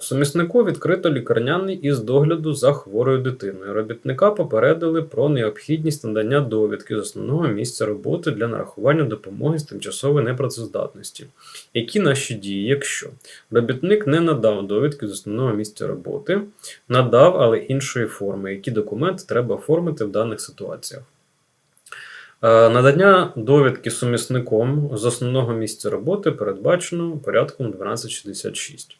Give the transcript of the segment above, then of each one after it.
Суміснику відкрито лікарняний із догляду за хворою дитиною. Робітника попередили про необхідність надання довідки з основного місця роботи для нарахування допомоги з тимчасової непрацездатності. Які наші дії, якщо робітник не надав довідки з основного місця роботи, надав, але іншої форми, які документи треба оформити в даних ситуаціях. Е, Надання довідки сумісником з основного місця роботи передбачено порядком 1266.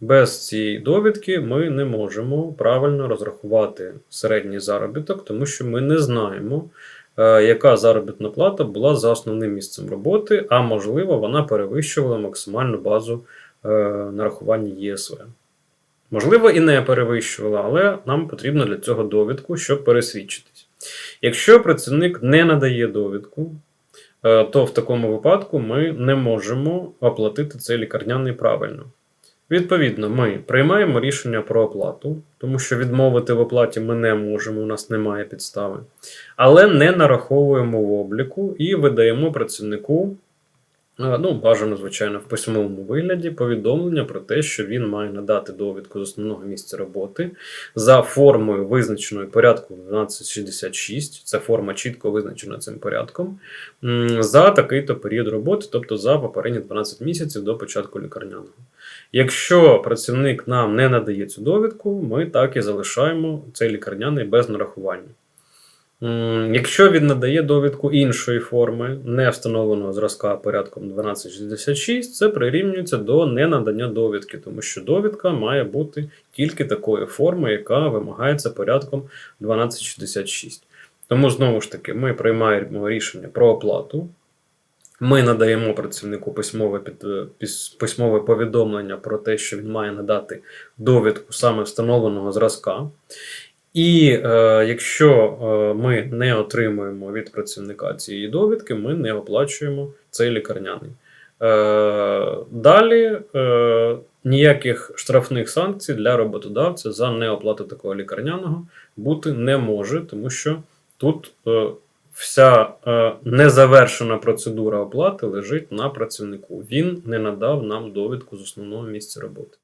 Без цієї довідки ми не можемо правильно розрахувати середній заробіток, тому що ми не знаємо, е, яка заробітна плата була за основним місцем роботи, а можливо, вона перевищувала максимальну базу е, нарахування ЄСВ. Можливо, і не перевищувала, але нам потрібно для цього довідку, щоб пересвідчитись. Якщо працівник не надає довідку, е, то в такому випадку ми не можемо оплатити цей лікарняний правильно. Відповідно, ми приймаємо рішення про оплату, тому що відмовити в оплаті ми не можемо, у нас немає підстави, але не нараховуємо в обліку і видаємо працівнику, ну, бажано, звичайно, в письмовому вигляді, повідомлення про те, що він має надати довідку з основного місця роботи за формою, визначеною порядком 1266. Ця форма чітко визначена цим порядком, за такий-то період роботи, тобто за попередні 12 місяців до початку лікарняного. Якщо працівник нам не надає цю довідку, ми так і залишаємо цей лікарняний без нарахування. Якщо він надає довідку іншої форми, не встановленого зразка порядком 1266, це прирівнюється до ненадання довідки, тому що довідка має бути тільки такої форми, яка вимагається порядком 1266. Тому знову ж таки ми приймаємо рішення про оплату. Ми надаємо працівнику письмове, під, письмове повідомлення про те, що він має надати довідку саме встановленого зразка. І е, якщо е, ми не отримуємо від працівника цієї довідки, ми не оплачуємо цей лікарняний. Е, далі е, ніяких штрафних санкцій для роботодавця за неоплату такого лікарняного бути не може, тому що тут е, вся е, незавершена процедура оплати лежить на працівнику. Він не надав нам довідку з основного місця роботи.